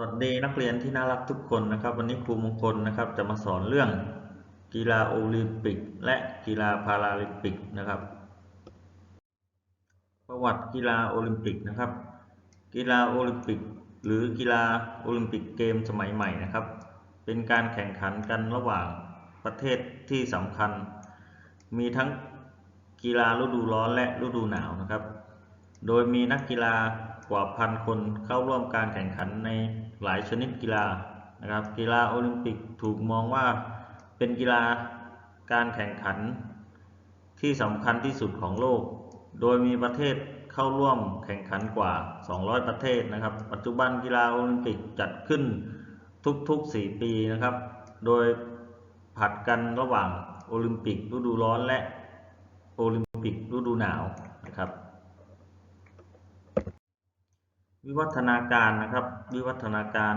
วัสดีนักเรียนที่น่ารักทุกคนนะครับ วันนี้ครูมงคลนะครับ จะมาสอนเรื่องกีฬาโอลิมปิก และกีฬาพาราลิมปิกนะครับ ประวัติกีฬาโอลิมปิกนะครับ กีฬาโอลิมปิก หรือกีฬาโอลิมปิกเกมสมัยใหม่นะครับ เป็นการแข่งขันกันระหว่างประเทศที่สำคัญ มีทั้งกีฬาฤดูร้อนและฤดูหนาวนะครับ โดยมีนักกีฬากว่าพันคนเข้าร่วมการแข่งขันใน หลายชนิดกีฬานะครับ กีฬาโอลิมปิกถูกมองว่าเป็นกีฬาการแข่งขันที่สำคัญที่สุดของโลก โดยมีประเทศเข้าร่วมแข่งขันกว่า 200 ประเทศนะครับ ปัจจุบันกีฬาโอลิมปิกจัดขึ้นทุกๆ 4 ปีนะครับ โดยผัดกันระหว่างโอลิมปิกฤดูร้อนและโอลิมปิกฤดูหนาวนะครับ วิวัฒนาการนะครับ วิวัฒนาการ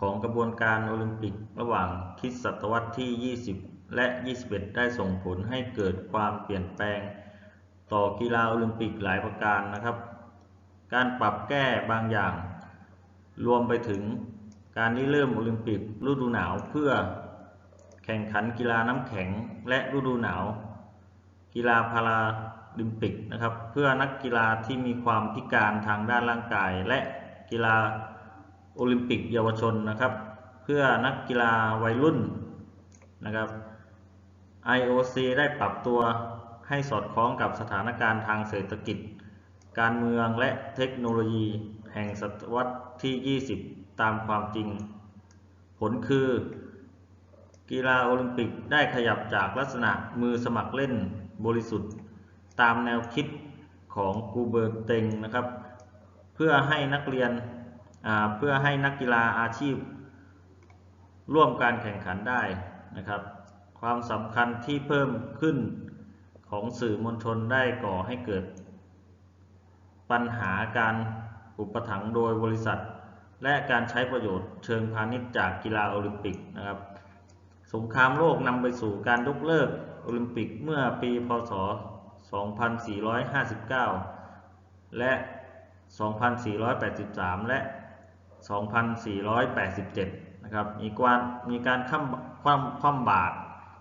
ของกระบวนการโอลิมปิกระหว่างคริสตศตวรรษที่ 20 และ 21 ได้ส่งผลให้เกิดความเปลี่ยนแปลง ต่อกีฬาโอลิมปิกหลายประการนะครับ การปรับแก้บางอย่าง รวมไปถึงการที่เริ่มโอลิมปิกฤดูหนาวเพื่อแข่งขันกีฬาน้ำแข็งและฤดูหนาว กีฬาพารา ลิมปิกนะครับ เพื่อนักกีฬาที่มีความพิการทางด้านร่างกาย และกีฬาโอลิมปิกเยาวชนนะครับ เพื่อนักกีฬาวัยรุ่นนะครับ IOC ได้ปรับตัวให้สอดคล้องกับสถานการณ์ทางเศรษฐกิจ การเมืองและเทคโนโลยีแห่งศตวรรษที่ 20 ตามความจริง ผลคือ กีฬาโอลิมปิกได้ขยับจากลักษณะมือสมัครเล่นบริสุทธิ์ ตามแนวคิดของกูเบอร์เต็งนะครับ เพื่อให้นักเรียนเพื่อให้นักกีฬาอาชีพ ร่วมการแข่งขันได้นะครับ ความสำคัญที่เพิ่มขึ้นของสื่อมวลชนได้ก่อให้เกิด ปัญหาการอุปถัมภ์โดยบริษัท และการใช้ประโยชน์เชิงพาณิชย์จากกีฬาโอลิมปิกนะครับ สงครามโลกนำไปสู่การยกเลิกโอลิมปิกเมื่อปีพศ 2459 และ 2483 และ 2487 นะครับ มีการมีการคว่ำคว่ำคว่ำบาตร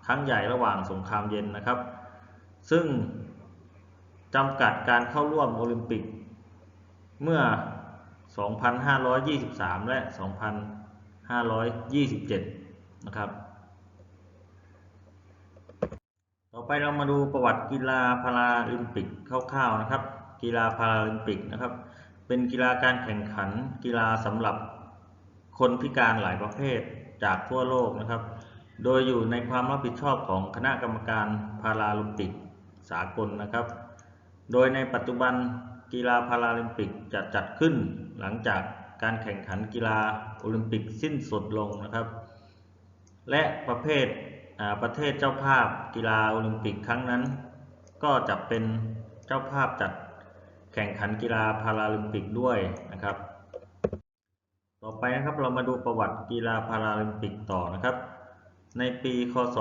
ครั้งใหญ่ระหว่างสงครามเย็นนะครับ ซึ่งจำกัดการเข้าร่วมโอลิมปิก เมื่อ 2523 และ 2527 นะครับ ต่อ ไปเรามาดูประวัติกีฬาพาราลิมปิกคร่าวๆนะครับ กีฬาพาราลิมปิกนะครับ เป็นกีฬาการแข่งขันกีฬาสำหรับคนพิการหลายประเภทจากทั่วโลกนะครับ โดยอยู่ในความรับผิดชอบของคณะกรรมการพาราลิมปิกสากลนะครับ โดยในปัจจุบันกีฬาพาราลิมปิกจะจัดขึ้นหลังจากการแข่งขันกีฬาโอลิมปิกสิ้นสุดลงนะครับ และประเภท ประเทศเจ้าภาพกีฬาโอลิมปิกครั้งนั้น ก็จะเป็นเจ้าภาพจัดแข่งขันกีฬาพาราลิมปิกด้วยนะครับ ต่อไปนะครับเรามาดูประวัติกีฬาพาราลิมปิกต่อนะครับ ในปีคศ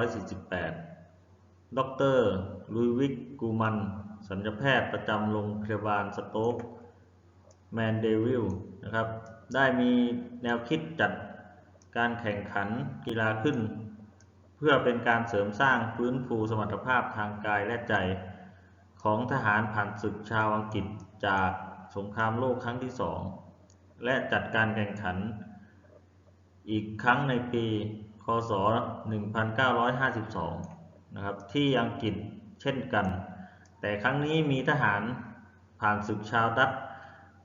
1948 ดรลุยวิกกูมัน สัญญแพทย์ประจำโรงพยาบาลสโต๊กแมนเดวิลนะครับ ได้มีแนวคิดจัด การแข่งขันกีฬาขึ้น เพื่อเป็นการเสริมสร้างฟื้นฟูสมรรถภาพทางกายและใจ ของทหารผ่านศึกชาวอังกฤษจากสงครามโลกครั้งที่สองและจัดการแข่งขัน อีกครั้งในปี คศ 1952 นะครับที่อังกฤษเช่นกัน แต่ครั้งนี้มีทหารผ่านศึกชาวดัต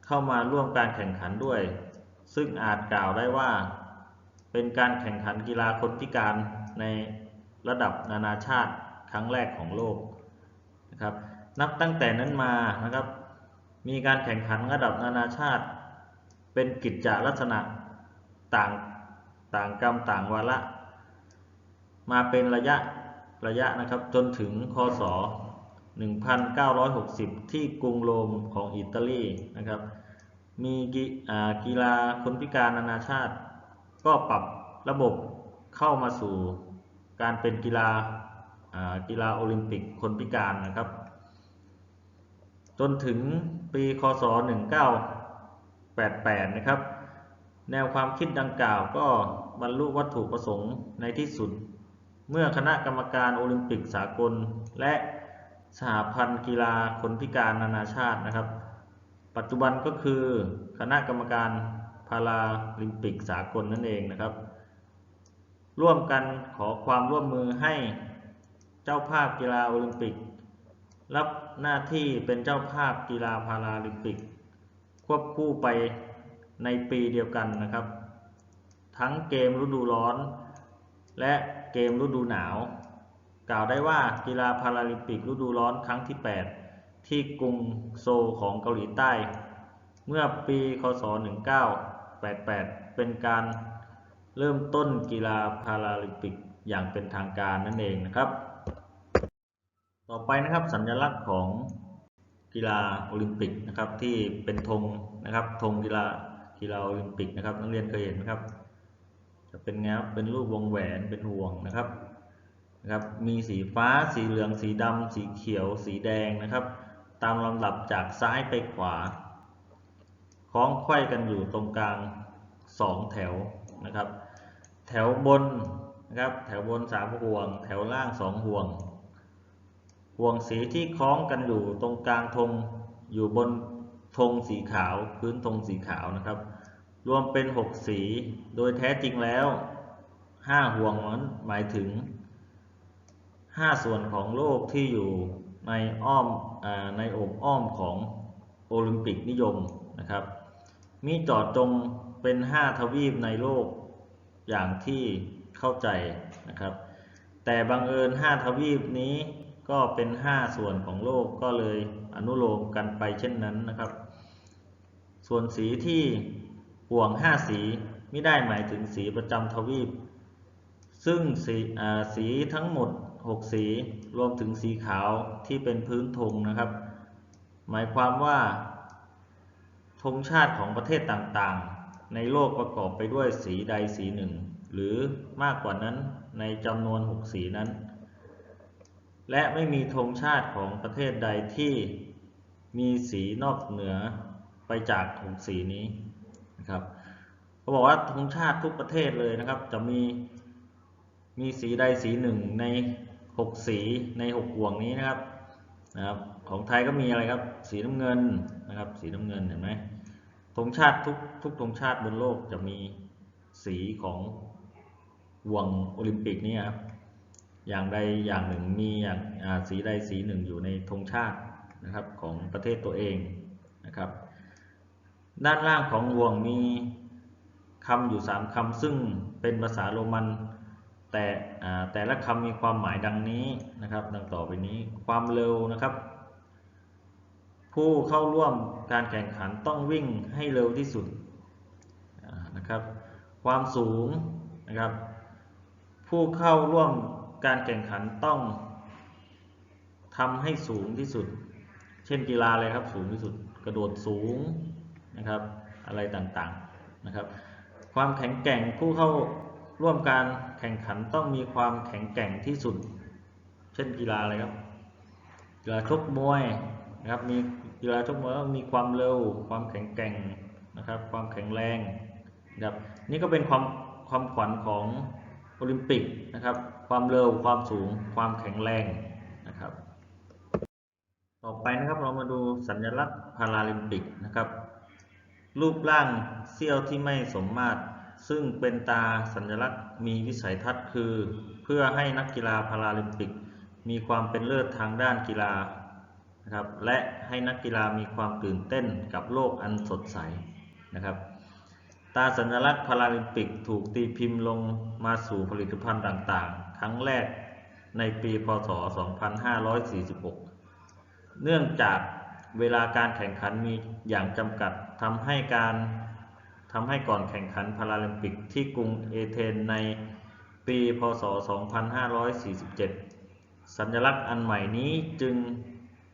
เข้ามาร่วมการแข่งขันด้วย ซึ่งอาจกล่าวได้ว่า เป็นการแข่งขันกีฬาคนพิการในระดับนานาชาติครั้งแรกของโลกนะครับนับตั้งแต่นั้นมานะครับ มีการแข่งขันระดับนานาชาติ เป็นกิจจลักษณะต่างต่างกรรมต่างวาระ มาเป็นระยะระยะนะครับจนถึงคศ 1960 ที่กรุงโรมของอิตาลีนะครับ มีกีฬาคนพิการนานาชาติ ก็ปรับระบบเข้ามาสู่การเป็นกีฬากีฬาโอลิมปิกคนพิการนะครับ จนถึงปีคศ .1988 นะครับ แนวความคิดดังกล่าวก็บรรลุวัตถุประสงค์ในที่สุด เมื่อคณะกรรมการโอลิมปิกสากล และสหพันธ์กีฬาคนพิการนานาชาตินะครับ ปัจจุบันก็คือคณะกรรมการาราลิมปิกสากลนั่นเองนะครับ ร่วมกันขอความร่วมมือให้เจ้าภาพกีฬาโอลิมปิก รับหน้าที่เป็นเจ้าภาพกีฬาพาราลิมปิก ควบคู่ไปในปีเดียวกันนะครับ ทั้งเกมฤดูร้อน และเกมฤดูหนาว กล่าวได้ว่ากีฬาพาราลิมปิกฤดูร้อนครั้งที่ 8 ที่กรุงโซของเกาหลีใต้ เมื่อปีคศ 88 เป็นการเริ่มต้นกีฬาพาราลิมปิกอย่างเป็นทางการนั่นเองนะครับ ต่อไปนะครับสัญลักษณ์ของกีฬาโอลิมปิกนะครับที่เป็นธงนะครับธงกีฬากีฬาโอลิมปิกนะครับนักเรียนเคยเห็นไหมครับ จะเป็นไงครับเป็นรูปวงแหวนเป็นห่วงนะครับนะครับมีสีฟ้าสีเหลือง สีดำสีเขียว สีแดงนะครับ ตามลำดับจากซ้ายไปขวา คล้องไขว้กันอยู่ตรงกลางสองแถวนะครับ แถวบนนะครับแถวบนสามห่วง แถวล่างสองห่วง ห่วงสีที่คล้องกันอยู่ตรงกลางธงอยู่บนธงสีขาวพื้นธงสีขาวนะครับ รวมเป็น 6 สีโดยแท้จริงแล้ว 5 ห่วงนั้นหมายถึง 5 ส่วนของโลกที่อยู่ในอ้อมอในอบอ้อมของโอลิมปิกนิยมนะครับ มีเจอดจงเป็น5ทวีปในโลกอย่างที่เข้าใจนะครับ แต่บังเอิญ5ทวีปนี้ก็เป็น5ส่วนของโลกก็เลยอนุโลมกันไปเช่นนั้นนะครับ ส่วนสีที่ห่วง5สีไม่ได้หมายถึงสีประจำทวีป ซึ่งสีอ่าสีทั้งหมด 6 สีรวมถึงสีขาวที่เป็นพื้นธงนะครับ หมายความว่า ธงชาติของประเทศต่างๆ ในโลกประกอบไปด้วยสีใดสีหนึ่ง หรือมากกว่านั้นในจำนวน 6 สีนั้น และไม่มีธงชาติของประเทศใดที่มีสีนอกเหนือไปจากธงสีนี้นะครับเขาบอกว่าธงชาติทุกประเทศเลยนะครับ จะมีมีสีใดสีหนึ่งใน6สีใน6ห่วงนี้นะครับนะครับ ของไทยก็มีอะไรครับ สีน้ำเงินนะครับ สีน้ำเงินเห็นไหม ธงชาติทุกทุกธงชาติบนโลกจะมีสีของห่วงโอลิมปิกนี่ครับอย่างใดอย่างหนึ่งมีอย่างสีใดสีหนึ่งอยู่ในธงชาตินะครับของประเทศตัวเองนะครับ ด้านล่างของห่วงมีคำอยู่ 3คำซึ่งเป็นภาษาโรมัน แต่แต่ละคำมีความหมายดังนี้นะครับ ดังต่อไปนี้ความเร็วนะครับ ผู้เข้าร่วมการแข่งขันต้องวิ่งให้เร็วที่สุดนะครับ ความสูงนะครับ ผู้เข้าร่วมการแข่งขันต้องทำให้สูงที่สุด เช่นกีฬาเลยครับสูงที่สุด กระโดดสูงนะครับ อะไรต่างๆนะครับ ความแข็งแกร่งผู้เข้าร่วมการแข่งขันต้องมีความแข็งแกร่งที่สุด เช่นกีฬาอะไรครับกีฬาชกมวยนะครับมี กีฬาชกมวยต้อมีความเร็ว ความแข็งแกร่งนะครับ ความแข็งแรงนะครับนี่ก็เป็นความความขวัญของโอลิมปิกนะครับ ความเร็ว ความสูง ความแข็งแรงนะครับ ต่อไปนะครับเรามาดูสัญลักษณ์พาราลิมปิกนะครับ รูปร่างเสี้ยวที่ไม่สมมาตร ซึ่งเป็นตาสัญลักษณ์มีวิสัยทัศน์คือ เพื่อให้นักกีฬาพาราลิมปิก มีความเป็นเลิศทางด้านกีฬา นะครับ และให้นักกีฬามีความตื่นเต้นกับโลกอันสดใสนะครับ ตาสัญลักษณ์พาราลิมปิกถูกตีพิมพ์ลงมาสู่ผลิตภัณฑ์ต่างๆ ครั้งแรกในปี พศ 2546 เนื่องจากเวลาการแข่งขันมีอย่างจำกัดทำให้การทำให้ก่อนแข่งขันพาราลิมปิกที่กรุงเอเธนในปี พศ 2547 สัญลักษณ์อันใหม่นี้จึง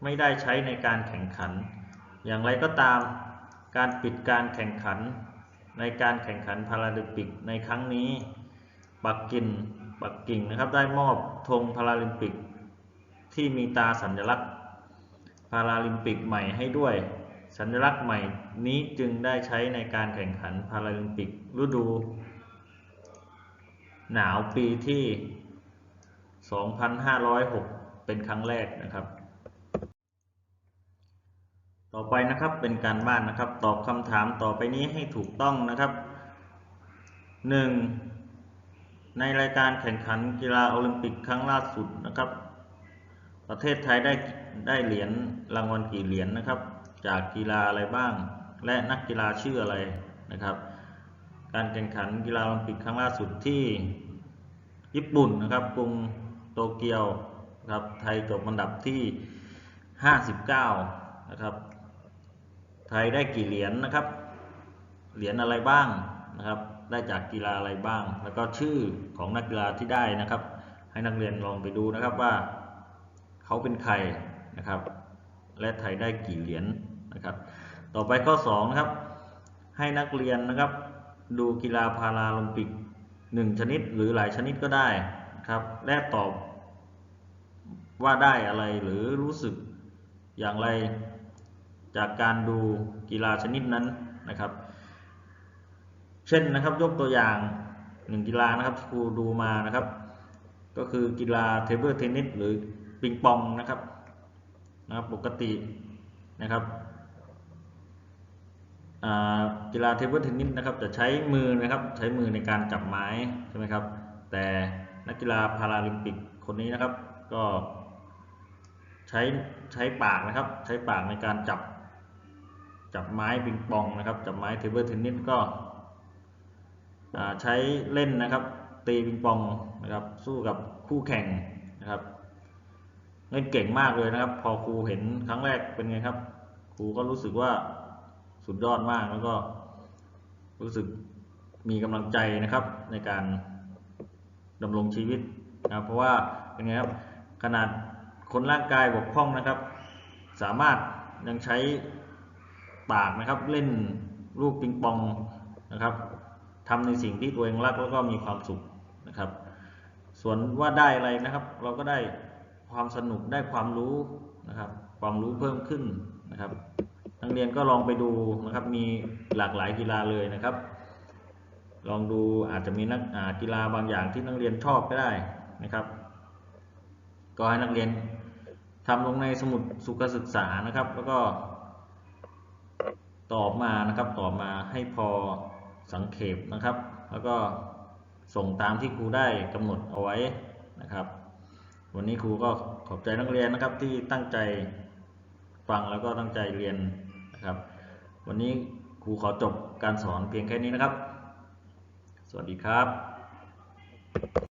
ไม่ได้ใช้ในการแข่งขัน อย่างไรก็ตามการปิดการแข่งขันในการแข่งขันพาราลิมปิกในครั้งนี้ ปักกิ่งปักกิ่งนะครับได้มอบธงพาราลิมปิก ที่มีตาสัญลักษณ์พาราลิมปิกใหม่ให้ด้วย สัญลักษณ์ใหม่นี้จึงได้ใช้ในการแข่งขันพาราลิมปิกฤดู หนาวปีที่ 2506 เป็นครั้งแรกนะครับ ต่อไปนะครับเป็นการบ้านนะครับ ตอบคำถามต่อไปนี้ให้ถูกต้องนะครับ 1. ในรายการแข่งขันกีฬาโอลิมปิกครั้งล่าสุดนะครับ ประเทศไทยได้ได้เหรียญรางวัลกี่เหรียญนะครับ จากกีฬาอะไรบ้าง และนักกีฬาชื่ออะไรนะครับ การแข่งขันกีฬาโอลิมปิกครั้งล่าสุดที่ญี่ปุ่นนะครับกรุงโตเกียวนะครับไทยจบอันดับที่ 59นะครับ ไทยได้กี่เหรียญนะครับ เหรียญอะไรบ้างนะครับ ได้จากกีฬาอะไรบ้าง แล้วก็ชื่อของนักกีฬาที่ได้นะครับ ให้นักเรียนลองไปดูนะครับว่าเขาเป็นใครนะครับ และไทยได้กี่เหรียญนะครับ ต่อไปข้อ2นะครับ ให้นักเรียนนะครับ ดูกีฬาพาราลิมปิกหนึ่งชนิดหรือหลายชนิดก็ได้นะครับ และตอบว่าได้อะไรหรือรู้สึกอย่างไร จากการดูกีฬาชนิดนั้นนะครับ เช่นนะครับยกตัวอย่างหนึ่งกีฬานะครับที่ครูดูมานะครับ ก็คือกีฬาเทเบิลเทนนิสหรือปิงปองนะครับนะครับปกตินะครับกีฬาเทเบิลเทนนิสนะครับจะใช้มือนะครับใช้มือในการจับไม้ใช่ไหมครับ แต่นักกีฬาพาราลิมปิกคนนี้นะครับ ก็ใช้ใช้ปากนะครับ ใช้ปากในการจับ จับไม้ปิงปองนะครับ จับไม้เทเบิลเทนนิสก็ใช้เล่นนะครับ ตีปิงปองนะครับ สู้กับคู่แข่งนะครับ เล่นเก่งมากเลยนะครับ พอครูเห็นครั้งแรกเป็นไงครับ ครูก็รู้สึกว่าสุดยอดมากแล้วก็รู้สึกมีกำลังใจนะครับในการดำรงชีวิตนะครับเพราะว่าเป็นไงครับขนาดคนร่างกายบกพร่องนะครับ สามารถยังใช้ ปากนะครับ เล่นลูกปิงปองนะครับทำในสิ่งที่ตัวเองรักแล้วก็มีความสุขนะครับ ส่วนว่าได้อะไรนะครับ เราก็ได้ความสนุกได้ความรู้นะครับ ความรู้เพิ่มขึ้นนะครับนักเรียนก็ลองไปดูนะครับ มีหลากหลายกีฬาเลยนะครับ ลองดูอาจจะมีนักกีฬาบางอย่างที่นักเรียนชอบก็ได้นะครับ ก็ให้นักเรียนทำลงในสมุดสุขศึกษานะครับ แล้วก็ ตอบมานะครับตอบมาให้พอสังเขปนะครับ แล้วก็ส่งตามที่ครูได้กำหนดเอาไว้นะครับ วันนี้ครูก็ขอบใจนักเรียนนะครับที่ตั้งใจฟังแล้วก็ตั้งใจเรียนนะครับ วันนี้ครูขอจบการสอนเพียงแค่นี้นะครับ สวัสดีครับ